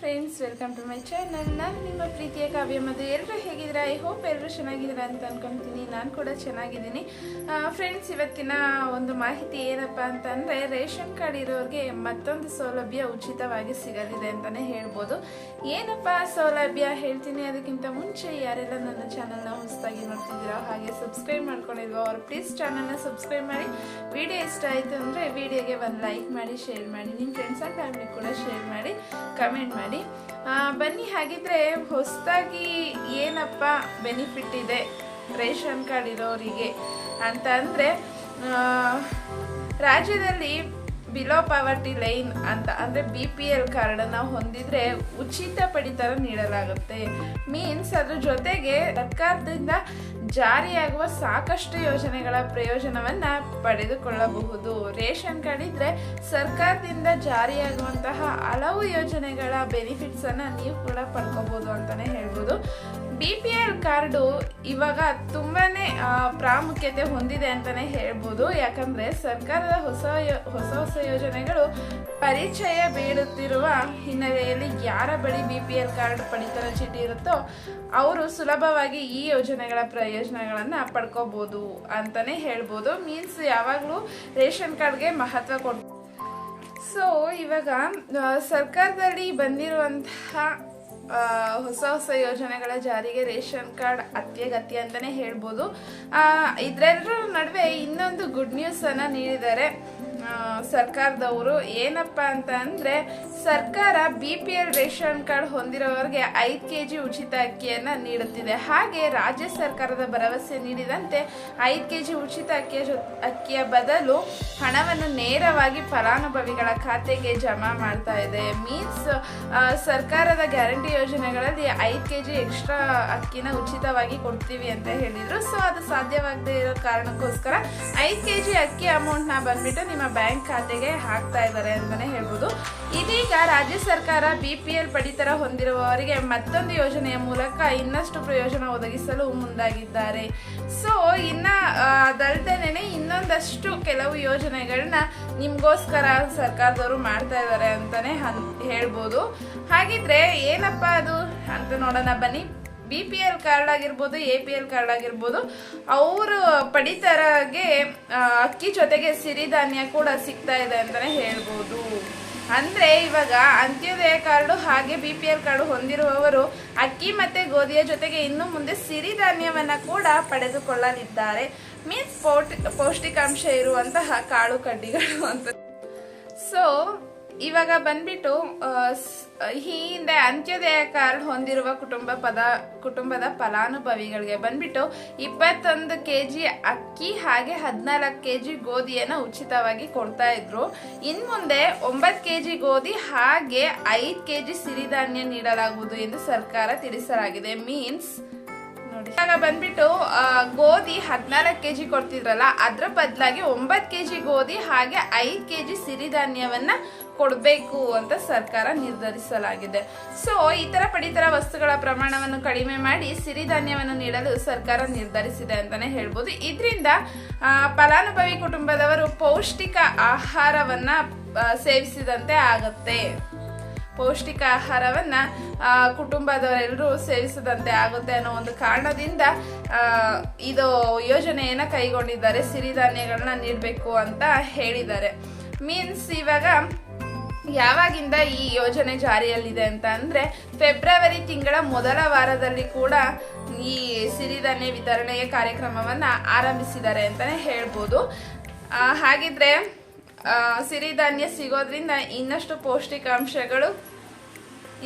Friends welcome to my channel ನಾನು ನಿಮ್ಮ ಪ್ರೀತಿಯ ಕಾವ್ಯ ಮತ್ತು ಎಲ್ಲರೂ ಹೇಗಿದ್ದೀರಾ? ಐ ಹೋಪ್ ಎಲ್ಲರೂ ಚೆನ್ನಾಗಿದ್ದೀರಾ ಅಂತ ಅನ್ಕೊಂತೀನಿ. ನಾನು ಕೂಡ ಚೆನ್ನಾಗಿದ್ದೀನಿ. ಫ್ರೆಂಡ್ಸ್ ಇವತ್ತಿನ ಒಂದು ಮಾಹಿತಿ ಏನಪ್ಪ ಅಂತಂದರೆ, ರೇಷನ್ ಕಾರ್ಡ್ ಇರೋರಿಗೆ ಮತ್ತೊಂದು ಸೌಲಭ್ಯ ಉಚಿತವಾಗಿ ಸಿಗಲಿದೆ ಅಂತಲೇ ಹೇಳ್ಬೋದು. ಏನಪ್ಪ ಸೌಲಭ್ಯ? ಹೇಳ್ತೀನಿ. ಅದಕ್ಕಿಂತ ಮುಂಚೆ ಯಾರೆಲ್ಲ ನನ್ನ ಚಾನಲ್ನ ಹೊಸದಾಗಿ ನೋಡ್ತಿದ್ದೀರೋ ಹಾಗೆ ಸಬ್ಸ್ಕ್ರೈಬ್ ಮಾಡ್ಕೊಂಡಿಲ್ವೋ, ಅವ್ರು ಪ್ಲೀಸ್ ಚಾನಲ್ನ ಸಬ್ಸ್ಕ್ರೈಬ್ ಮಾಡಿ. ವಿಡಿಯೋ ಇಷ್ಟ ಆಯಿತು ಅಂದರೆ ವಿಡಿಯೋಗೆ ಒಂದು ಲೈಕ್ ಮಾಡಿ ಶೇರ್ ಮಾಡಿ. ನಿಮ್ಮ ಫ್ರೆಂಡ್ಸ್ ಆ್ಯಂಡ್ ಫ್ಯಾಮಿಲಿ ಕೂಡ ಶೇರ್ ಮಾಡಿ ಕಮೆಂಟ್ ಮಾಡಿ. ಆ, ಬನ್ನಿ ಹಾಗಿದ್ರೆ ಹೊಸದಾಗಿ ಏನಪ್ಪ ಬೆನಿಫಿಟ್ ಇದೆ ರೇಷನ್ ಕಾರ್ಡ್ ಇರೋರಿಗೆ ಅಂತ ಅಂದರೆ ರಾಜ್ಯದಲ್ಲಿ ಬಿಲೋ ಪಾವರ್ಟಿ ಲೈನ್ ಅಂತ, ಅಂದರೆ ಬಿ ಪಿ ಎಲ್ ಕಾರ್ಡನ್ನು ಹೊಂದಿದರೆ ಉಚಿತ ಪಡಿತರ ನೀಡಲಾಗುತ್ತೆ. ಮೀನ್ಸ್ ಅದ್ರ ಜೊತೆಗೆ ಸರ್ಕಾರದಿಂದ ಜಾರಿಯಾಗುವ ಸಾಕಷ್ಟು ಯೋಜನೆಗಳ ಪ್ರಯೋಜನವನ್ನು ಪಡೆದುಕೊಳ್ಳಬಹುದು. ರೇಷನ್ ಕಾರ್ಡ್ ಇದ್ದರೆ ಸರ್ಕಾರದಿಂದ ಜಾರಿಯಾಗುವಂತಹ ಹಲವು ಯೋಜನೆಗಳ ಬೆನಿಫಿಟ್ಸನ್ನು ನೀವು ಕೂಡ ಪಡ್ಕೋಬೋದು ಅಂತಲೇ ಹೇಳ್ಬೋದು. ಬಿ ಪಿ ಎಲ್ ಕಾರ್ಡು ಇವಾಗ ತುಂಬಾನೇ ಪ್ರಾಮುಖ್ಯತೆ ಹೊಂದಿದೆ ಅಂತಾನೆ ಹೇಳ್ಬೋದು. ಯಾಕಂದ್ರೆ ಸರ್ಕಾರದ ಹೊಸ ಹೊಸ ಹೊಸ ಯೋಜನೆಗಳು ಪರಿಚಯ ಬೀಳುತ್ತಿರುವ ಹಿನ್ನೆಲೆಯಲ್ಲಿ ಯಾರ ಬಳಿ ಬಿ ಪಿ ಎಲ್ ಕಾರ್ಡ್ ಪಡಿತರ ಚೀಟಿ ಇರುತ್ತೋ ಅವರು ಸುಲಭವಾಗಿ ಈ ಯೋಜನೆಗಳ ಪ್ರಯೋಜನಗಳನ್ನು ಪಡ್ಕೋಬೋದು ಅಂತಾನೆ ಹೇಳ್ಬೋದು. ಮೀನ್ಸ್ ಯಾವಾಗಲೂ ರೇಷನ್ ಕಾರ್ಡ್ಗೆ ಮಹತ್ವ ಕೊಡ್ ಸೊ ಇವಾಗ ಸರ್ಕಾರದಲ್ಲಿ ಬಂದಿರುವಂತಹ ಹೊಸ ಹೊಸ ಯೋಜನೆಗಳ ಜಾರಿಗೆ ರೇಷನ್ ಕಾರ್ಡ್ ಅತ್ಯಗತ್ಯ ಅಂತಾನೆ ಹೇಳ್ಬೋದು. ಇದರೆಲ್ಲರ ನಡುವೆ ಇನ್ನೊಂದು ಗುಡ್ ನ್ಯೂಸನ್ನು ನೀಡಿದ್ದಾರೆ. ಸರ್ಕಾರದವರು ಏನಪ್ಪ ಅಂತ ಅಂದರೆ, ಸರ್ಕಾರ B P L ration card ಹೊಂದಿರೋರಿಗೆ ಐದು ಕೆ ಜಿ ಉಚಿತ ಅಕ್ಕಿಯನ್ನು ನೀಡುತ್ತಿದೆ. ಹಾಗೆ ರಾಜ್ಯ ಸರ್ಕಾರದ ಭರವಸೆ ನೀಡಿದಂತೆ ಐದು ಕೆ ಜಿ ಉಚಿತ ಅಕ್ಕಿಯ ಜೊ, ಅಕ್ಕಿಯ ಬದಲು ಹಣವನ್ನು ನೇರವಾಗಿ ಫಲಾನುಭವಿಗಳ ಖಾತೆಗೆ ಜಮಾ ಮಾಡ್ತಾ ಇದೆ. ಮೀನ್ಸ್ ಸರ್ಕಾರದ ಗ್ಯಾರಂಟಿ ಯೋಜನೆಗಳಲ್ಲಿ ಐದು ಕೆ ಜಿ ಎಕ್ಸ್ಟ್ರಾ ಅಕ್ಕಿನ ಉಚಿತವಾಗಿ ಕೊಡ್ತೀವಿ ಅಂತ ಹೇಳಿದ್ರು. ಸೊ ಅದು ಸಾಧ್ಯವಾಗದೇ ಇರೋ ಕಾರಣಕ್ಕೋಸ್ಕರ ಐದು ಕೆ ಜಿ ಅಕ್ಕಿ ಅಮೌಂಟ್ನ ಬಂದ್ಬಿಟ್ಟು ನಿಮ್ಮ ಬ್ಯಾಂಕ್ ಖಾತೆಗೆ ಹಾಕ್ತಾ ಇದ್ದಾರೆ ಅಂತಲೇ ಹೇಳ್ಬೋದು. ಇದೀಗ ರಾಜ್ಯ ಸರ್ಕಾರ ಬಿ ಪಿ ಎಲ್ ಪಡಿತರ ಹೊಂದಿರುವವರಿಗೆ ಮತ್ತೊಂದು ಯೋಜನೆಯ ಮೂಲಕ ಇನ್ನಷ್ಟು ಪ್ರಯೋಜನ ಒದಗಿಸಲು ಮುಂದಾಗಿದ್ದಾರೆ. ಸೊ ಇನ್ನ ಅದಲ್ದೇನೆ ಇನ್ನೊಂದಷ್ಟು ಕೆಲವು ಯೋಜನೆಗಳನ್ನ ನಿಮಗೋಸ್ಕರ ಸರ್ಕಾರದವರು ಮಾಡ್ತಾ ಇದ್ದಾರೆ ಅಂತಲೇ ಹೇಳ್ಬೋದು. ಹಾಗಿದ್ರೆ ಏನಪ್ಪ ಅದು ಅಂತ ನೋಡೋಣ ಬನ್ನಿ. ಬಿ ಪಿ ಎಲ್ ಕಾರ್ಡ್ ಆಗಿರ್ಬೋದು ಎ ಪಿ ಎಲ್ ಕಾರ್ಡ್ ಆಗಿರ್ಬೋದು, ಅವರು ಪಡಿತರಗೆ ಅಕ್ಕಿ ಜೊತೆಗೆ ಸಿರಿಧಾನ್ಯ ಕೂಡ ಸಿಗ್ತಾ ಇದೆ ಅಂತಲೇ ಹೇಳ್ಬೋದು. ಅಂದರೆ ಇವಾಗ ಅಂತ್ಯೋದಯ ಕಾರ್ಡು ಹಾಗೆ ಬಿ ಪಿ ಎಲ್ ಕಾರ್ಡು ಹೊಂದಿರುವವರು ಅಕ್ಕಿ ಮತ್ತು ಗೋಧಿಯ ಜೊತೆಗೆ ಇನ್ನು ಮುಂದೆ ಸಿರಿಧಾನ್ಯವನ್ನು ಕೂಡ ಪಡೆದುಕೊಳ್ಳಲಿದ್ದಾರೆ. ಮೀನ್ಸ್ ಪೌಟ್, ಪೌಷ್ಟಿಕಾಂಶ ಇರುವಂತಹ ಕಾಳು ಕಡ್ಡಿಗಳು ಅಂತ. ಸೊ ಇವಾಗ ಬಂದ್ಬಿಟ್ಟು ಈ ಹಿಂದೆ ಅಂತ್ಯೋದಯ ಕಾರ್ಡ್ ಹೊಂದಿರುವ ಕುಟುಂಬ ಪದ, ಕುಟುಂಬದ ಫಲಾನುಭವಿಗಳಿಗೆ ಬಂದ್ಬಿಟ್ಟು ಇಪ್ಪತ್ತೊಂದು ಕೆ ಜಿ ಅಕ್ಕಿ ಹಾಗೆ ಹದಿನಾಲ್ಕು ಕೆ ಜಿ ಗೋಧಿಯನ್ನು ಉಚಿತವಾಗಿ ಕೊಡ್ತಾ ಇದ್ರು. ಇನ್ ಮುಂದೆ ಒಂಬತ್ತು ಕೆ ಜಿ ಗೋಧಿ ಹಾಗೆ ಐದು ಕೆ ಜಿ ಸಿರಿಧಾನ್ಯ ನೀಡಲಾಗುವುದು ಎಂದು ಸರ್ಕಾರ ತಿಳಿಸಲಾಗಿದೆ. ಮೀನ್ಸ್ ನೋಡಿ. ಇವಾಗ ಬಂದ್ಬಿಟ್ಟು ಗೋಧಿ ಹದಿನಾಲ್ಕು ಕೆಜಿ ಕೊಡ್ತಿದ್ರಲ್ಲ, ಅದ್ರ ಬದಲಾಗಿ ಒಂಬತ್ತು ಕೆಜಿ ಗೋಧಿ ಹಾಗೆ ಐದು ಕೆಜಿ ಸಿರಿಧಾನ್ಯವನ್ನ ಕೊಡಬೇಕು ಅಂತ ಸರ್ಕಾರ ನಿರ್ಧರಿಸಲಾಗಿದೆ. ಸೊ ಈ ಥರ ಪಡಿತರ ವಸ್ತುಗಳ ಪ್ರಮಾಣವನ್ನು ಕಡಿಮೆ ಮಾಡಿ ಸಿರಿಧಾನ್ಯವನ್ನು ನೀಡಲು ಸರ್ಕಾರ ನಿರ್ಧರಿಸಿದೆ ಅಂತಾನೆ ಹೇಳ್ಬೋದು. ಇದರಿಂದ ಫಲಾನುಭವಿ ಕುಟುಂಬದವರು ಪೌಷ್ಟಿಕ ಆಹಾರವನ್ನ ಸೇವಿಸಿದಂತೆ ಆಗತ್ತೆ. ಪೌಷ್ಟಿಕ ಆಹಾರವನ್ನ ಕುಟುಂಬದವರೆಲ್ಲರೂ ಸೇವಿಸದಂತೆ ಆಗುತ್ತೆ ಅನ್ನೋ ಒಂದು ಕಾರಣದಿಂದ ಇದು ಯೋಜನೆಯನ್ನ ಕೈಗೊಂಡಿದ್ದಾರೆ, ಸಿರಿಧಾನ್ಯಗಳನ್ನ ನೀಡಬೇಕು ಅಂತ ಹೇಳಿದ್ದಾರೆ. ಮೀನ್ಸ್ ಇವಾಗ ಯಾವಾಗಿಂದ ಈ ಯೋಜನೆ ಜಾರಿಯಲ್ಲಿದೆ ಅಂತ ಅಂದ್ರೆ ಫೆಬ್ರವರಿ ತಿಂಗಳ ಮೊದಲ ವಾರದಲ್ಲಿ ಕೂಡ ಈ ಸಿರಿಧಾನ್ಯ ವಿತರಣೆಯ ಕಾರ್ಯಕ್ರಮವನ್ನ ಆರಂಭಿಸಿದ್ದಾರೆ ಅಂತಾನೆ ಹೇಳ್ಬೋದು. ಹಾಗಿದ್ರೆ ಸಿರಿಧಾನ್ಯ ಸಿಗೋದ್ರಿಂದ ಇನ್ನಷ್ಟು ಪೌಷ್ಟಿಕಾಂಶಗಳು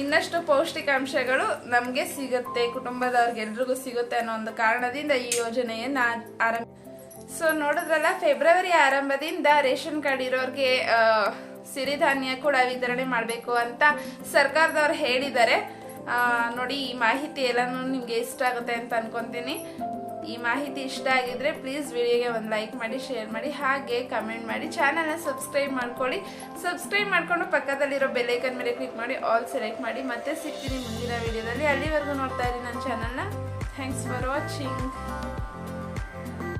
ಇನ್ನಷ್ಟು ಪೌಷ್ಟಿಕಾಂಶಗಳು ನಮಗೆ ಸಿಗುತ್ತೆ ಕುಟುಂಬದವ್ರಿಗೆಲ್ರಿಗೂ ಸಿಗುತ್ತೆ ಅನ್ನೋ ಒಂದು ಕಾರಣದಿಂದ ಈ ಯೋಜನೆಯನ್ನ ಆರಂಭ ಸೊ ನೋಡಿದ್ರಲ್ಲ ಫೆಬ್ರವರಿ ಆರಂಭದಿಂದ ರೇಷನ್ ಕಾರ್ಡ್ ಇರೋರಿಗೆ ಸಿರಿಧಾನ್ಯ ಕೂಡ ವಿತರಣೆ ಮಾಡಬೇಕು ಅಂತ ಸರ್ಕಾರದವ್ರು ಹೇಳಿದ್ದಾರೆ. ನೋಡಿ, ಈ ಮಾಹಿತಿ ಎಲ್ಲಾನು ನಿಮ್ಗೆ ಇಷ್ಟ ಆಗುತ್ತೆ ಅಂತ ಅನ್ಕೊಂತೀನಿ. ಈ ಮಾಹಿತಿ ಇಷ್ಟ ಆಗಿದ್ರೆ ಪ್ಲೀಸ್ ವಿಡಿಯೋಗೆ ಒಂದು ಲೈಕ್ ಮಾಡಿ ಶೇರ್ ಮಾಡಿ, ಹಾಗೆ ಕಮೆಂಟ್ ಮಾಡಿ. ಚಾನಲ್ನ ಸಬ್ಸ್ಕ್ರೈಬ್ ಮಾಡ್ಕೊಳ್ಳಿ. ಸಬ್ಸ್ಕ್ರೈಬ್ ಮಾಡಿಕೊಂಡು ಪಕ್ಕದಲ್ಲಿರೋ ಬೆಲ್ಲೈಕನ್ ಮೇಲೆ ಕ್ಲಿಕ್ ಮಾಡಿ ಆಲ್ ಸೆಲೆಕ್ಟ್ ಮಾಡಿ. ಮತ್ತೆ ಸಿಗ್ತೀನಿ ಮುಂದಿನ ವಿಡಿಯೋದಲ್ಲಿ ಅಲ್ಲಿವರೆಗೂ ನೋಡ್ತಾ ಇರಿ ನನ್ನ ಚಾನಲ್ನ ಥ್ಯಾಂಕ್ಸ್ ಫಾರ್ ವಾಚಿಂಗ್